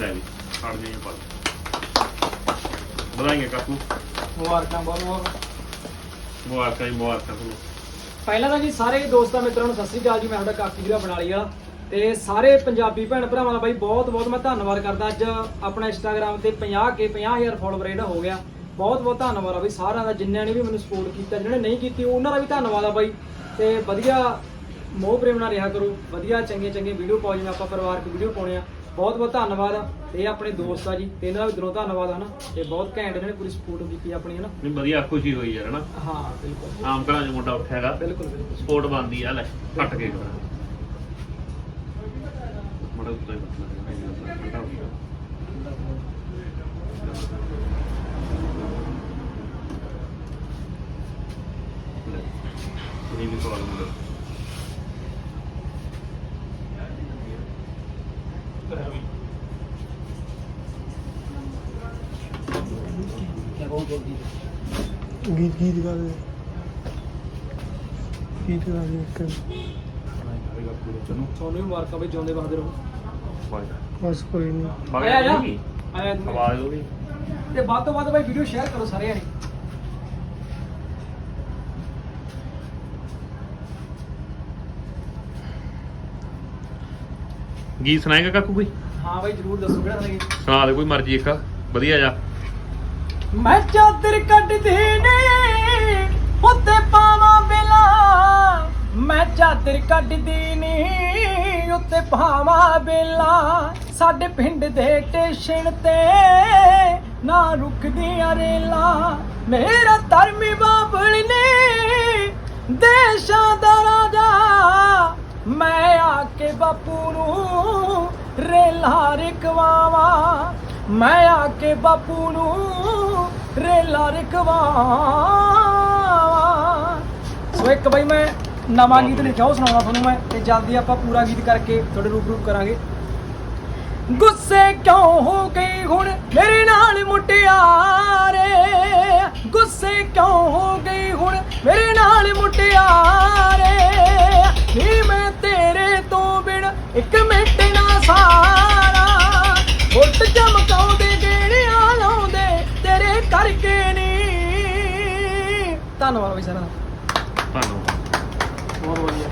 ਕਣੀਆਂ ਪਾ ਵਧਾਈਆਂ ਕਾਕੂ। ਮੁਬਾਰਕਾਂ ਬਹੁਤ ਬਹੁਤ। ਮੁਬਾਰਕਾਂ ਜੀ ਮੁਬਾਰਕਾਂ ਤੁਹਾਨੂੰ। ਪਹਿਲਾਂ ਤਾਂ ਜੀ ਸਾਰੇ ਦੋਸਤਾਂ ਮਿੱਤਰਾਂ ਨੂੰ ਸਤਿ ਸ੍ਰੀ ਅਕਾਲ ਜੀ ਮੈਂ ਤੁਹਾਡਾ ਕਾਕੀ ਵੀਰਾ ਬਣਾਲੀ ਵਾਲਾ ਤੇ ਸਾਰੇ ਪੰਜਾਬੀ ਭੈਣ ਭਰਾਵਾਂ ਦਾ ਬਾਈ ਬਹੁਤ ਬਹੁਤ ਮੈਂ ਧੰਨਵਾਦ ਕਰਦਾ। ਅੱਜ ਆਪਣਾ ਇੰਸਟਾਗ੍ਰam ਤੇ 50 ਕੇ 50000 ਫੋਲੋਵਰ ਜਿਹੜਾ ਹੋ ਗਿਆ। ਬਹੁਤ ਬਹੁਤ ਧੰਨਵਾਦ ਆ ਬਾਈ ਸਾਰਿਆਂ ਦਾ ਜਿਨ੍ਹਾਂ ਨੇ ਵੀ ਮੈਨੂੰ ਸਪੋਰਟ ਕੀਤਾ ਜਿਹਨਾਂ ਨੇ ਨਹੀਂ ਕੀਤੀ ਉਹਨਾਂ ਦਾ ਵੀ ਧੰਨਵਾਦ ਆ ਬਾਈ। ਤੇ ਵਧੀਆ ਮੋਹ ਪ੍ਰੇਮ ਨਾਲ ਰਿਹਾ ਕਰੋ। ਵਧੀਆ ਚੰਗੇ ਚੰਗੇ ਵੀਡੀਓ ਪਾਓ ਜਿਵੇਂ ਆਪਾਂ ਪਰਿਵਾਰਕ ਵੀਡੀਓ ਪਾਉਣੇ ਆ ਬਹੁਤ ਬਹੁਤ ਧੰਨਵਾਦ ਆ। ਤੇ ਇਹ ਆਪਣੇ ਦੋਸਤ ਆ ਜੀ। ਤੇ ਇਹਨਾਂ ਦਾ ਵੀ ਦਿਲੋਂ ਧੰਨਵਾਦ ਹਨਾ ਤੇ ਬਹੁਤ ਘੈਂਟ ਇਹਨਾਂ ਨੇ ਪੂਰੀ ਸਪੋਰਟ ਕੀਤੀ ਆਪਣੀ ਹਨਾ ਨਹੀਂ ਵਧੀਆ ਖੁਸ਼ੀ ਹੋਈ ਯਾਰ ਹਨਾ ਹਾਂ ਬਿਲਕੁਲ। ਆਮ ਘਰਾਂ 'ਚ ਮੁੰਡਾ ਉੱਠਿਆਗਾ ਬਿਲਕੁਲ ਬਿਲਕੁਲ। ਸਪੋਰਟ ਬਣਦੀ ਆ ਲੈ ਕੱਟ ਕੇ ਕਰਾਂ। ਮੜਾ ਉੱਤੇ ਇਹ ਵੀ ਕੋਲ ਮੁੰਡਾ ਗੀਤ ਗੀਤ ਗਾ ਦੇ। ਗੀਤ ਗਾ ਦੇ ਇੱਕ। ਤੁਹਾਨੂੰ ਵੀ ਜਿਉਂਦੇ ਰਹੋ। ਬਸ ਕੋਈ ਨਹੀਂ ਆਇਆ ਜਾ ਆਇਆ ਤੂੰ। ਆਵਾਜ਼ ਉਹਦੀ ਤੇ ਵੱਧ ਤੋਂ ਵੱਧ ਬਾਈ ਵੀਡੀਓ ਸ਼ੇਅਰ ਕਰੋ ਸਾਰੇ ਜਣੇ ਗੀਤ ਸੁਣਾਏਗਾ ਕਾਕੂ ਕੋਈ? ਹਾਂ ਬਾਈ ਜਰੂਰ ਦੱਸੋ ਕਿਹੜਾ ਸੁਣਾਈਏ ਸੁਣਾ ਦੇ ਕੋਈ ਮਰਜ਼ੀ ਇੱਕ। ਵਧੀਆ ਜਾ। ਮੈਂ ਚਾਦਰ ਕੱਢਦੀ ਨੀ, ਉੱਤੇ ਪਾਵਾਂ ਬਿਲਾ ਮੈਂ ਚਾਦਰ ਕੱਢਦੀ ਨੀ, ਉੱਤੇ ਪਾਵਾਂ ਬਿਲਾ ਸਾਡੇ ਪਿੰਡ ਦੇ ਸਟੇਸ਼ਨ ਤੇ ਨਾ ਰੁਕਦੀਆਂ ਰੇਲਾ। ਮੇਰਾ ਧਰਮੀ ਬਾਬਲ ਨੇ, ਦੇਸ਼ਾਂ ਦਾ ਰਾਜਾ। ਮੈਂ ਆ ਕੇ ਬਾਪੂ ਨੂੰ ਰੇਲਾ ਰਕਵਾਵਾਂ ਮੈਂ ਆ ਕੇ ਬਾਪੂ ਨੂੰ ਰੇਲਾ ਰਕਵਾਵਾਂ ਸੋ ਇੱਕ ਬਈ ਮੈਂ ਨਵਾਂ ਗੀਤ ਲਿਖਿਆ ਉਹ ਸੁਣਾਉਣਾ ਤੁਹਾਨੂੰ ਮੈਂ ਤੇ ਜਲਦੀ ਆਪਾਂ ਪੂਰਾ ਗੀਤ ਕਰਕੇ ਤੁਹਾਡੇ ਰੂਬਰੂ ਕਰਾਂਗੇ। ਗੁੱਸੇ ਕਿਉਂ ਹੋ ਗਈ ਹੁਣ ਮੇਰੇ ਨਾਲ ਮੁਟਿਆਰੇ? ਗੁੱਸੇ ਕਿਉਂ ਹੋ ਗਈ ਹੁਣ ਮੇਰੇ ਨਾਲ ਮੁਟਿਆਰੇ? ਨੀ ਮੈਂ ਤੇਰੇ ਤੋਂ ਬਿਨ ਇੱਕ ਮਿੰਟ ਧੰਨਵਾਦ ਬਾਈ ਸਾਰਾ ਧੰਨਵਾਦ। ਬਹੁਤ ਵਧੀਆ।